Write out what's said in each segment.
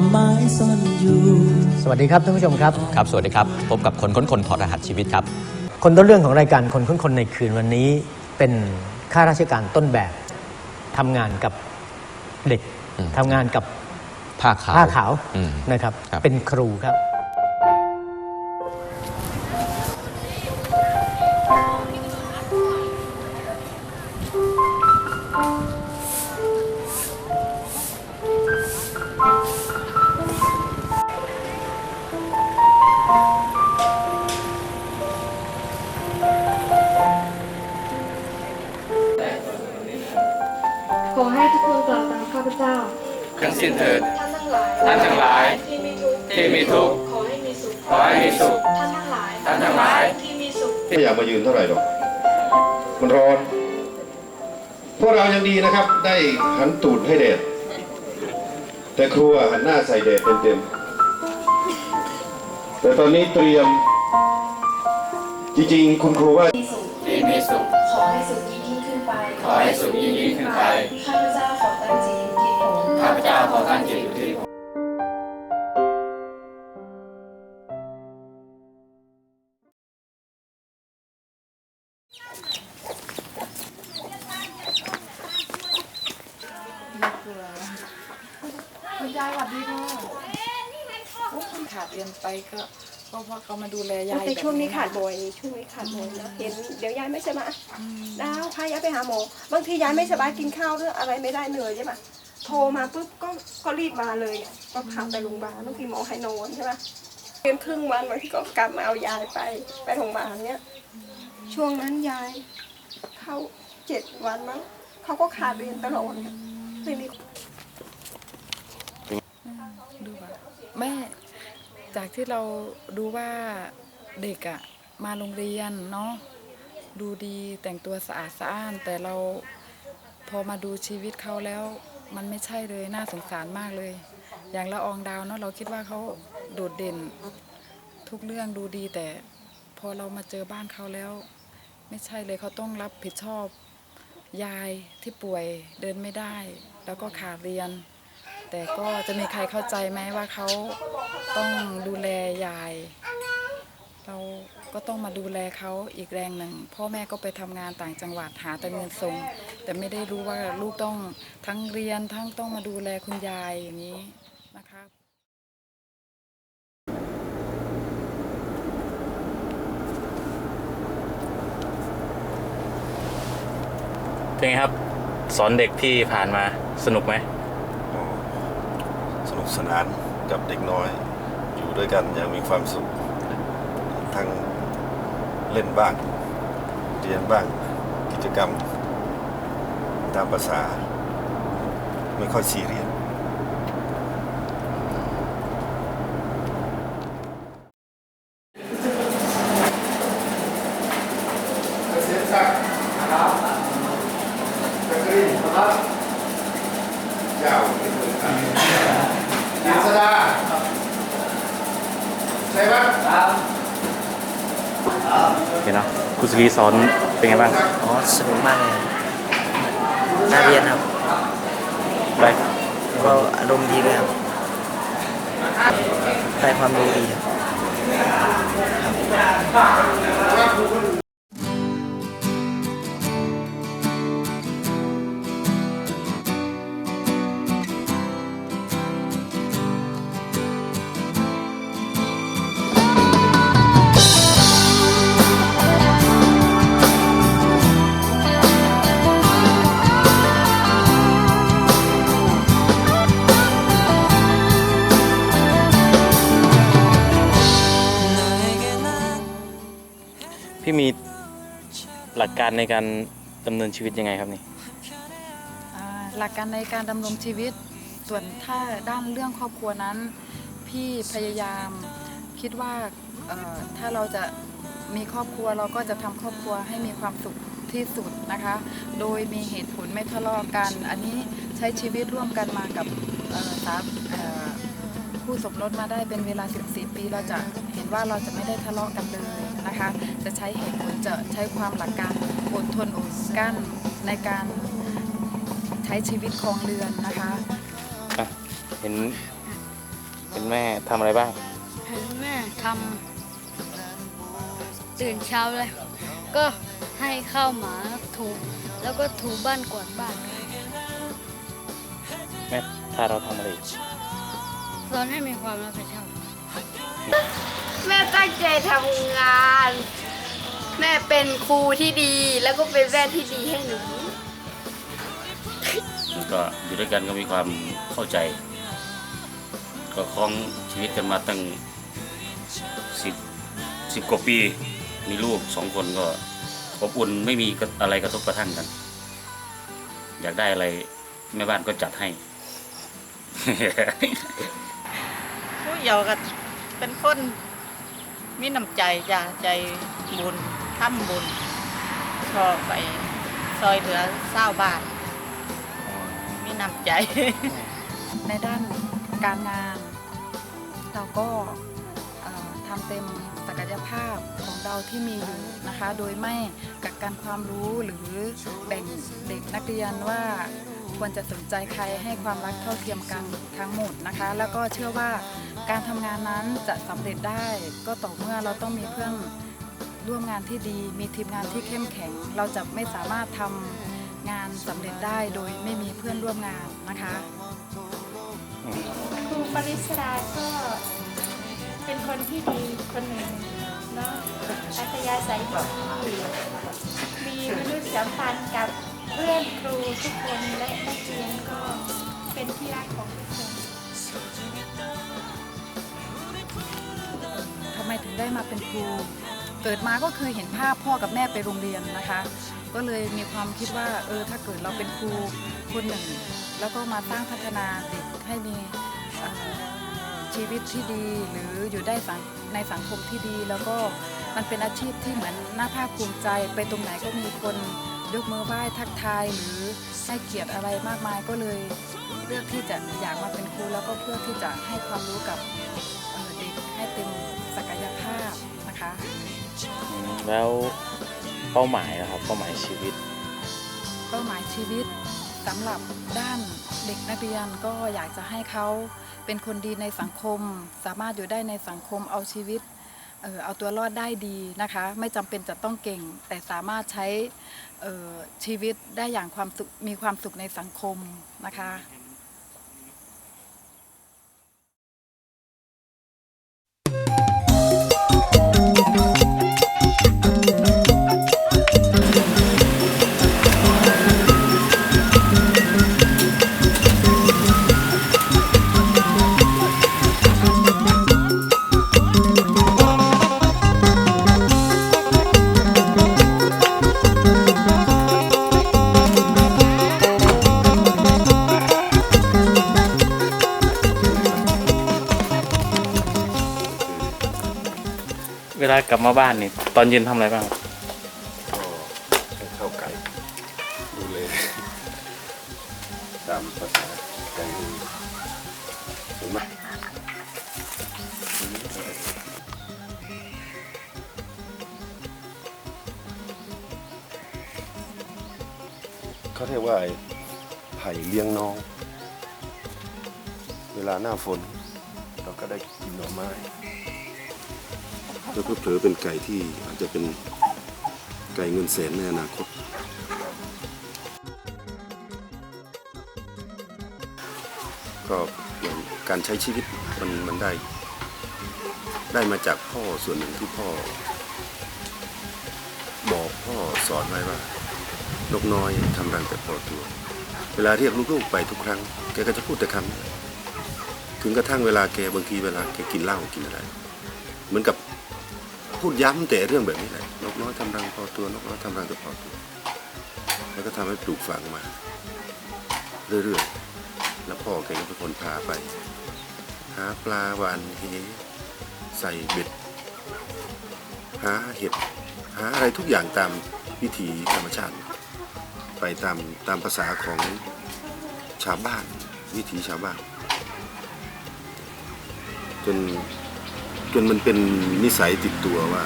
เก็บงำความหมายซ่อนอยู่ สวัสดีครับท่านผู้ชมครับ ครับ สวัสดีครับ พบกับคนค้นคนถอดรหัสชีวิตครับ คนต้นเรื่องของรายการคนค้นคนในคืนวันนี้ เป็นข้าราชการต้นแบบทำงานกับเด็กอืม ทำงานกับผ้าขาวผ้าขาวอืม นะครับ ครับ เป็นครูครับาวตามข้าพเจ้า ทั้งสิ้นเถิด ท่านทั้งหลายท่านทั้งหลายที่มีทุกข์ที่มีทุกข์ขอให้มีสุขขอให้มีสุข ท่านทั้งหลายท่านทั้งหลาย ที่มีสุข ไม่อยากมายืนเท่าไหร่หรอก มันร้อน พวกเรายังดีนะครับ ได้หันตูดให้แดด แต่ครัวหันหน้าใส่แดดเต็มๆ แต่ตอนนี้เตรียม จริงๆ คุณครูว่ามีสุข ที่มีสุข ขอให้สุขยิ่งยิ่งขึ้นไป ขอให้สุขยิ่งยิ่งขึ้นไป ข้าพเจ้า ข้าพเจ้าขอตั้งจิตอยู่ที่ผมคุณยายสวัสดีค่ะโอ้คุณขาดเรียนไปก็ก็เพราะเขามาดูแลยายแต่ช่วงนี้แบบขาดบ่อยช่วงนี้ขาดบ่อยนะเห็นเดี๋ยวยายไม่สบายดาวพายายไปหาหมอบางทียายไม่สบายกินข้าวหรืออะไรไม่ได้เหนื่อยใช่ปะ โทรมาปุ๊บก็ก็รีบมาเลยก็พาไปโรงพยาบาลบางทีหมอให้นอนใช่ปะเรียนครึ่งวันบางทีก็กลับมาเอายายไปไปโรงพยาบาลเนี้ยช่วงนั้นยายเขาเจ็ดวันมั้งเขาก็ขาดเรียนตลอดอะไม่มีดูว่าแม่จากที่เราดูว่าเด็กอะมาโรงเรียนเนาะดูดีแต่งตัวสะอาดสะอ้านแต่เรา พอมาดูชีวิตเขาแล้วมันไม่ใช่เลยน่าสงสารมากเลย อย่างละอองดาวเนาะเราคิดว่าเขาโดดเด่น ทุกเรื่องดูดีแต่พอเรามาเจอบ้านเขาแล้ว ไม่ใช่เลยเขาต้องรับผิดชอบ ยายที่ป่วยเดินไม่ได้ แล้วก็ขาดเรียน แต่ก็จะมีใครเข้าใจไหมว่าเขาต้องดูแลยาย เรา ก็ต้องมาดูแลเขาอีกแรงหนึ่ง พ่อแม่ก็ไปทำงานต่างจังหวัดหาแต่เงินส่ง แต่ไม่ได้รู้ว่าลูกต้องทั้งเรียนทั้งต้องมาดูแลคุณยายอย่างนี้นะครับเป็นไงครับ สอนเด็กที่ผ่านมาสนุกไหมสนุกสนานกับเด็กน้อย อยู่ด้วยกันอย่างมีความสุขทั้ง เล่นบ้าง เรียนบ้างกิจกรรม ตามภาษา ไม่ค่อยซีเรียสเจ้ากินสดาใช่ไหมเห็น เนาะครูสกีสอนเป็นไงบ้างอ๋อสนุกมากเลยน่าเรียนครับได้ก็อารมณ์ดีเลยครับได้ความรู้ดีครับ หลักการในการดำเนินชีวิตยังไงครับนี่ อ่าหลักการในการดำรงชีวิต ส่วนถ้าด้านเรื่องครอบครัวนั้น พี่พยายามคิดว่าเอ่อถ้าเราจะมีครอบครัวเราก็จะทำครอบครัวให้มีความสุขที่สุดนะคะ โดยมีเหตุผลไม่ทะเลาะกัน อันนี้ใช้ชีวิตร่วมกันมากับเอ่อสามเอ่อ คู่สมรสมาได้เป็นเวลา 14 ปีเราจะเห็นว่าเราจะไม่ได้ทะเลาะกันเลยนะคะ จะใช้เหตุผลจะใช้ความหลักการอดทนอดกลั้นในการใช้ชีวิตครองเรือนนะคะอะเห็นเห็นแม่ทำอะไรบ้าง เห็นแม่ทำตื่นเช้าเลย ก็ให้ข้าวหมาถูแล้วก็ถูบ้านกวาดบ้าน แม่ถ้าเราทำอะไรอีก สอนให้มีความรับผิดชอบแม่ตั้งใจทำงาน แม่เป็นครูที่ดีแล้วก็เป็นแม่ที่ดีให้หนูก็อยู่ด้วยกันก็มีความเข้าใจ ก็คล้องชีวิตกันมาตั้งสิบสิบกว่าปี มีลูกสองคนก็อบอุ่นไม่มีอะไรกระทบกระทั่งกัน อยากได้อะไรแม่บ้านก็จัดให้ เยาวก็เป็นคนมีน้ำใจจ้ะใจบุญทำบุญชอบไปซอยเหลือเศร้าบาทมีน้ำใจ ในด้านการงาน เราก็ทำเต็มศักยภาพของเราที่มีอยู่นะคะ โดยไม่กักกันความรู้หรือแบ่งเด็กนักเรียนว่า ควรจะสนใจใครให้ความรักเท่าเทียมกันทั้งหมดนะคะ แล้วก็เชื่อว่าการทำงานนั้นจะสำเร็จได้ ก็ต่อเมื่อเราต้องมีเพื่อนร่วมงานที่ดี มีทีมงานที่เข้มแข็ง เราจะไม่สามารถทำงานสำเร็จได้โดยไม่มีเพื่อนร่วมงานนะคะครูปริศราก็เป็นคนที่ดีคนหนึ่งเนาะอัธยาศัยดีมีมนุษยสัมพันธ์กับ เพื่อนครูทุกคนและนักเรียนก็เป็นที่รักของทุกคนทำไมถึงได้มาเป็นครู เกิดมาก็เคยเห็นภาพพ่อกับแม่ไปโรงเรียนนะคะ ก็เลยมีความคิดว่าเออถ้าเกิดเราเป็นครูคนหนึ่ง แล้วก็มาตั้งพัฒนาเด็กให้มีชีวิตที่ดีหรืออยู่ได้สังในสังคมที่ดี แล้วก็มันเป็นอาชีพที่เหมือนน่าภาคภูมิใจ ไปตรงไหนก็มีคน ยกมือไหว้ทักทายหรือให้เกียรติอะไรมากมายก็เลยเลือกที่จะอยากมาเป็นครูแล้วก็เพื่อที่จะให้ความรู้กับเด็กให้เต็มศักยภาพนะคะแล้วเป้าหมายนะครับเป้าหมายชีวิต เป้าหมายชีวิตสำหรับด้านเด็กนักเรียนก็อยากจะให้เขาเป็นคนดีในสังคม สามารถอยู่ได้ในสังคมเอาชีวิต เออเอาตัวรอดได้ดีนะคะ ไม่จำเป็นจะต้องเก่ง แต่สามารถใช้เอ่อชีวิตได้อย่างความสุขมีความสุขในสังคมนะคะ เวลากลับมาบ้านนี่ ตอนเย็นทำอะไรบ้างครับก็ให้เข้าไก่ดูแลย ตามภาษาไก่ดูเห็นไหมเขาเรียกว่าไอ้ไผ่เลี้ยงน้อง เวลาหน้าฝน เราก็ได้กินหน่อไม้ แล้วก็เผลอเป็นไก่ที่อาจจะเป็นไก่เงินแสนในอนาคต ก็อย่างการใช้ชีวิตมันมันได้ ได้มาจากพ่อส่วนหนึ่งที่พ่อ บอกพ่อสอนไว้ว่านกน้อยทำรังแต่พอตัว เวลาเรียกลูกๆไปทุกครั้ง แกก็จะพูดแต่คำถึงกระทั่งเวลาแกบางทีเวลาแกกินเหล้ากินอะไร เหมือนกับ พูดย้ำแต่เรื่องแบบนี้แหละนกน้อยทำรังพอตัวนกน้อยทำรังแต่พอตัว แล้วก็ทำให้ปลูกฝังมา เรื่อยๆ แล้วพ่อแกก็เป็นคนพาไป หาปลาหวานเฮใส่เบ็ด หาเห็ด หาอะไรทุกอย่างตามวิถีธรรมชาติ ไปตามตามภาษาของชาวบ้าน วิถีชาวบ้านจน จนมันเป็นนิสัยติดตัวว่า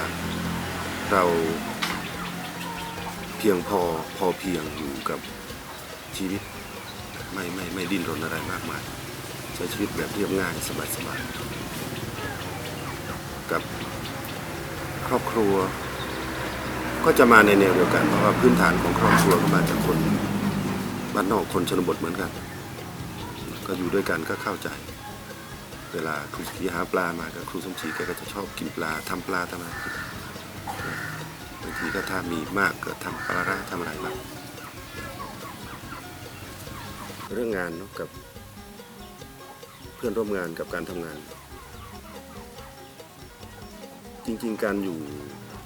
เราเพียงพอพอเพียงอยู่กับชีวิต ไม่ไม่ไม่ดิ้นรนอะไรมากมายใช้ชีวิตแบบเรียบง่ายสบายๆกับครอบครัว ก็จะมาในแนวเดียวกัน เพราะว่าพื้นฐานของครอบครัวก็มาจากคนบ้านนอกคนชนบทเหมือนกัน ก็อยู่ด้วยกันก็เข้าใจ เวลาครูสมชีหาปลามาก็ครูสมศรีแกก็จะชอบกินปลาทำปลาทำอะไรบางทีก็ถ้ามีมากก็ทำปลาร้าทำอะไรบ้างเรื่องงานเนอะกับ เพื่อนร่วมงานกับการทำงาน จริงๆ การอยู่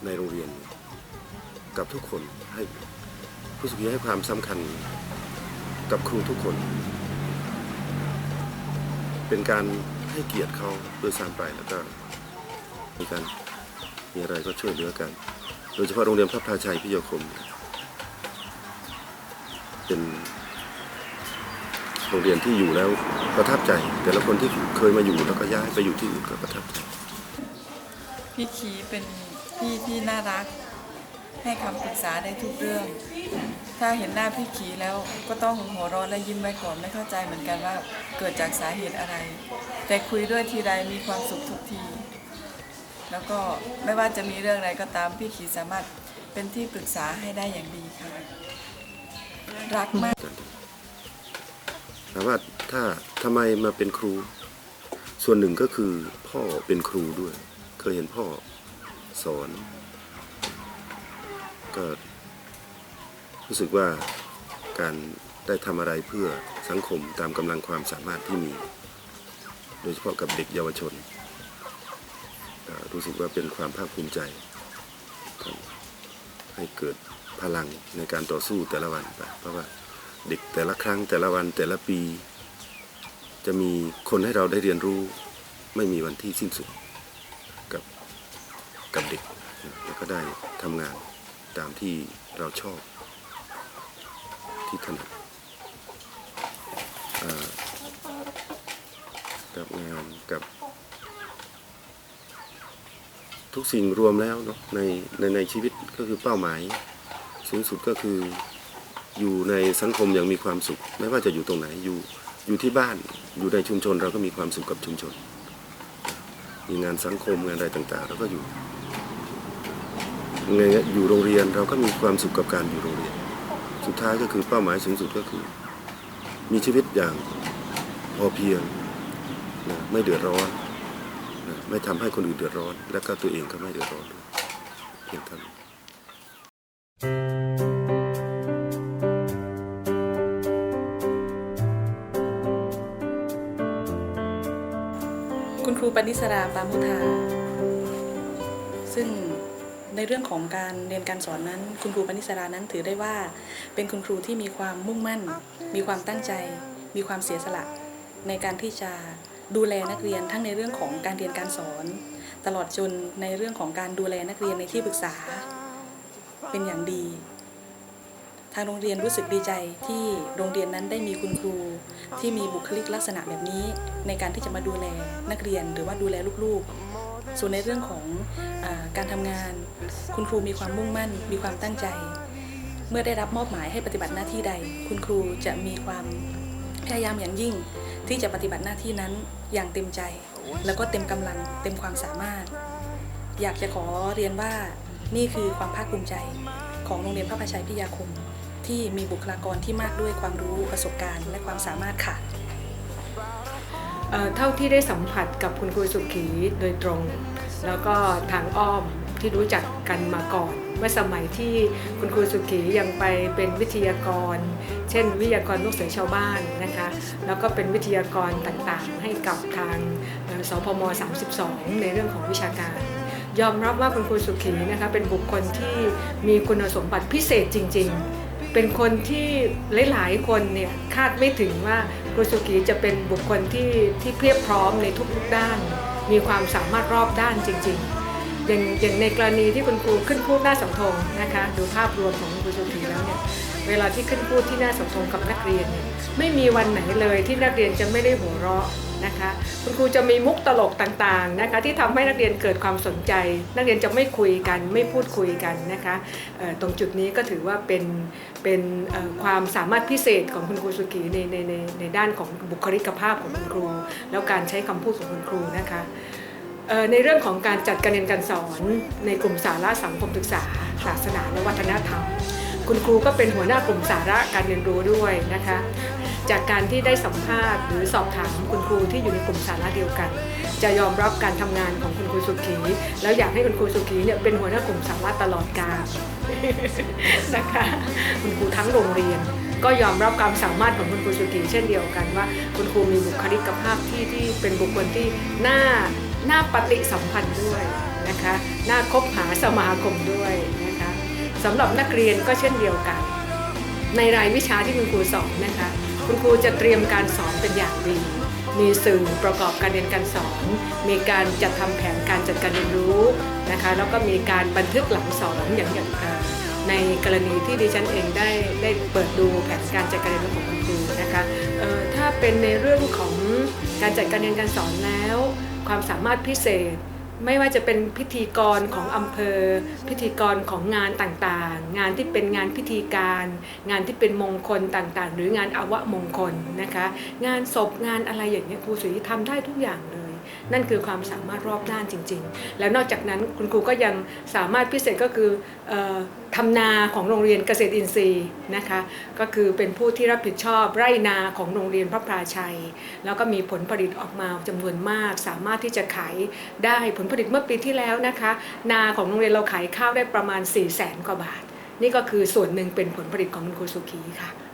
ในโรงเรียน กับทุกคนให้ผู้สุขีให้ความสำคัญกับครูทุกคน เป็นการ ให้เกียรติเขาโดยสามไปแล้วก็มีการมีอะไรก็ช่วยเหลือกัน โดยเฉพาะโรงเรียนพระพาชัยพิโยคม เป็นโรงเรียนที่อยู่แล้วประทับใจ แต่ละคนที่เคยมาอยู่แล้วก็ย้ายไปอยู่ที่อื่นก็ประทับใจพี่ขีเป็นพี่ที่น่ารัก ให้คำปรึกษาได้ทุกเรื่อง ถ้าเห็นหน้าพี่ขีแล้วก็ต้องหัวเร้อนและยิ้มไว้ก่อนไม่เข้าใจเหมือนกันว่าเกิดจากสาเหตุอะไร แต่คุยด้วยทีไรมีความสุขทุกที แล้วก็ไม่ว่าจะมีเรื่องอะไรก็ตามพี่ขีสามารถเป็นที่ปรึกษาให้ได้อย่างดีค่ะ รักมากถามว่าถ้าทำไมมาเป็นครู ส่วนหนึ่งก็คือพ่อเป็นครูด้วย เคยเห็นพ่อสอนก็ รู้สึกว่าการได้ทำอะไรเพื่อสังคมตามกำลังความสามารถที่มี โดยเฉพาะกับเด็กเยาวชน รู้สึกว่าเป็นความภาคภูมิใจทำให้เกิดพลังในการต่อสู้แต่ละวันไปเพราะว่าเด็กแต่ละครั้งแต่ละวันแต่ละปี จะมีคนให้เราได้เรียนรู้ ไม่มีวันที่สิ้นสุดกับกับเด็กแล้วก็ได้ทำงานตามที่เราชอบ ที่ถนัดกับงานกับ ทุกสิ่งรวมแล้วเนาะในในในชีวิตก็คือเป้าหมาย สูงสุดก็คืออยู่ในสังคมอย่างมีความสุข ไม่ว่าจะอยู่ตรงไหนอยู่อยู่ที่บ้านอยู่ในชุมชนเราก็มีความสุขกับชุมชน มีงานสังคมงานอะไรต่างๆเราก็อยู่ในอยู่โรงเรียนเราก็มีความสุขกับการอยู่โรงเรียน สุดท้ายก็คือเป้าหมายสูงสุดก็คือ มีชีวิตอย่างพอเพียงนะไม่เดือดร้อนนะไม่ทำให้คนอื่นเดือดร้อน และก็ตัวเองก็ไม่เดือดร้อนด้วยเพียงเท่านั้นคุณครูปณิสราปามุทา ในเรื่องของการเรียนการสอนนั้น คุณครูปณิสรานั้นถือได้ว่า เป็นคุณครูที่มีความมุ่งมั่น มีความตั้งใจ มีความเสียสละ ในการที่จะดูแลนักเรียนทั้งในเรื่องของการเรียนการสอน ตลอดจนในเรื่องของการดูแลนักเรียนในที่ปรึกษา เป็นอย่างดี ทางโรงเรียนรู้สึกดีใจที่โรงเรียนนั้นได้มีคุณครูที่มีบุคลิกลักษณะแบบนี้ ในการที่จะมาดูแลนักเรียนหรือว่าดูแลลูกๆ ส่วนในเรื่องของอการทำงาน คุณครูมีความมุ่งมั่น มีความตั้งใจ เมื่อได้รับมอบหมายให้ปฏิบัติหน้าที่ใด คุณครูจะมีความพยายามอย่างยิ่ง ที่จะปฏิบัติหน้าที่นั้นอย่างเต็มใจ แล้วก็เต็มกำลังเต็มความสามารถ อยากจะขอเรียนว่านี่คือความภาคภูมิใจของโรงเรียนพระพชัยพิยาคม ที่มีบุคลากรที่มากด้วยความรู้ประสบการณ์ และความสามารถค่ะ เท่าที่ได้สัมผัสกับคุณครูสุขีโดยตรง แล้วก็ทางอ้อมที่รู้จักกันมาก่อน เมื่อสมัยที่คุณครูสุขียังไปเป็นวิทยากร เช่น วิทยากรลูกเสือชาวบ้านนะคะแล้วก็เป็นวิทยากรต่างๆ ให้กับทางสพม 32 ในเรื่องของวิชาการ ยอมรับว่าคุณครูสุขีนะคะเป็นบุคคลที่มีคุณสมบัติพิเศษจริง ๆ เป็นคนที่หลายๆคนเนี่ยคาดไม่ถึงว่า ครูสุกีจะเป็นบุคคลที่ที่เพียบพร้อมในทุกๆด้าน มีความสามารถรอบด้านจริง ๆ อย่างอย่างในกรณีที่คุณครูขึ้นพูดหน้าสังทงนะคะดูภาพรวมของคุณครูสุกีแล้วเนี่ยเวลาที่ขึ้นพูดที่หน้าสังทงกับนักเรียนเนี่ยไม่มีวันไหนเลยที่นักเรียนจะไม่ได้หัวเราะ นะคะ คุณครูจะมีมุกตลกต่างๆนะคะที่ทำให้นักเรียนเกิดความสนใจ นักเรียนจะไม่คุยกันไม่พูดคุยกันนะคะตรงจุดนี้ก็ถือว่าเป็นเป็นความสามารถพิเศษของคุณครูสุกีในในในในด้านของบุคลิกภาพของคุณครู แล้วการใช้คำพูดของคุณครูนะคะในเรื่องของการจัดการเรียนการสอนในกลุ่มสาระสังคมศึกษา ศาสนาและวัฒนธรรม คุณครูก็เป็นหัวหน้ากลุ่มสาระการเรียนรู้ด้วยนะคะ จากการที่ได้สัมภาษณ์หรือสอบถามคุณครูที่อยู่ในกลุ่มสาระเดียวกัน จะยอมรับการทำงานของคุณครูสุขี แล้วอยากให้คุณครูสุขีเนี่ยเป็นหัวหน้ากลุ่มสาระตลอดกาลนะคะคุณครูทั้งโรงเรียน ก็ยอมรับความสามารถของคุณครูสุกีเช่นเดียวกันว่า คุณครูมีบุคลิกภาพที่ที่เป็นบุคคลที่น่าน่าปฏิสัมพันธ์ด้วยนะคะน่าคบหาสมาคมด้วยนะคะสำหรับนักเรียนก็เช่นเดียวกัน ในรายวิชาที่คุณครูสอนนะคะ คุณครูจะเตรียมการสอนเป็นอย่างดี มีสื่อประกอบการเรียนการสอน มีการจัดทำแผนการจัดการเรียนรู้นะคะ แล้วก็มีการบันทึกหลังสอนอย่างอย่างในกรณีที่ดิฉันเองได้ได้เปิดดูแผนการจัดการเรียนรู้ของคุณครูนะคะถ้าเป็นในเรื่องของการจัดการเรียนการสอนแล้ว ความสามารถพิเศษ ไม่ว่าจะเป็นพิธีกรของอำเภอ พิธีกรของงานต่างๆ งานที่เป็นงานพิธีการ งานที่เป็นมงคลต่างๆ หรืองานอวมงคลนะคะ งานศพงานอะไรอย่างเงี้ยครูสุริทำได้ทุกอย่างเลย นั่นคือความสามารถรอบด้านจริง ๆ แล้วนอกจากนั้นคุณครูก็ยังสามารถพิเศษก็คือออทำนาของโรงเรียนเกษตรอินทรีย์นะคะก็คือเป็นผู้ที่รับผิดชอบไร่นาของโรงเรียนพระพราชัย แล้วก็มีผลผลิตออกมาจำนวนมาก สามารถที่จะขายได้ผลผลิตเมื่อปีที่แล้วนะคะ นาของโรงเรียนเราขายข้าวได้ประมาณ4 0 0แสนกว่าบาท นี่ก็คือส่วนหนึ่งเป็นผลผลิตของคุณครูสุขีค่ะ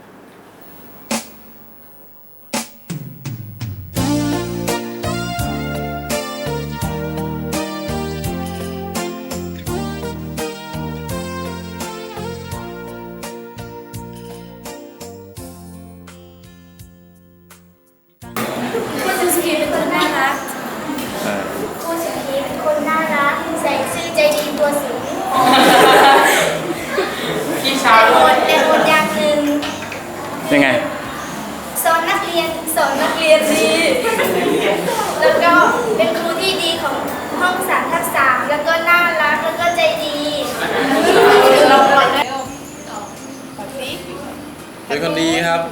เป็นคนดีครับ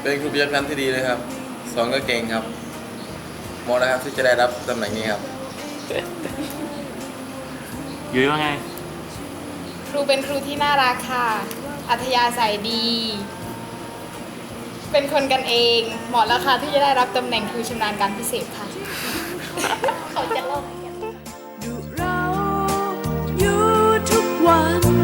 เป็นครูพิจารณที่ดีเลยครับสอนก็เก่งครับเหมองนะครับที่จะได้รับตำแหน่งนี้ครับ ยุ้ยว่าไง ครูเป็นครูที่น่ารักค่ะ อัธยาศัยดี เป็นคนกันเอง เหมาะแล้วค่ะที่จะได้รับตำแหน่งครูชำนาญการพิเศษค่ะ เขาจะเล่าอยู่ทุกวัน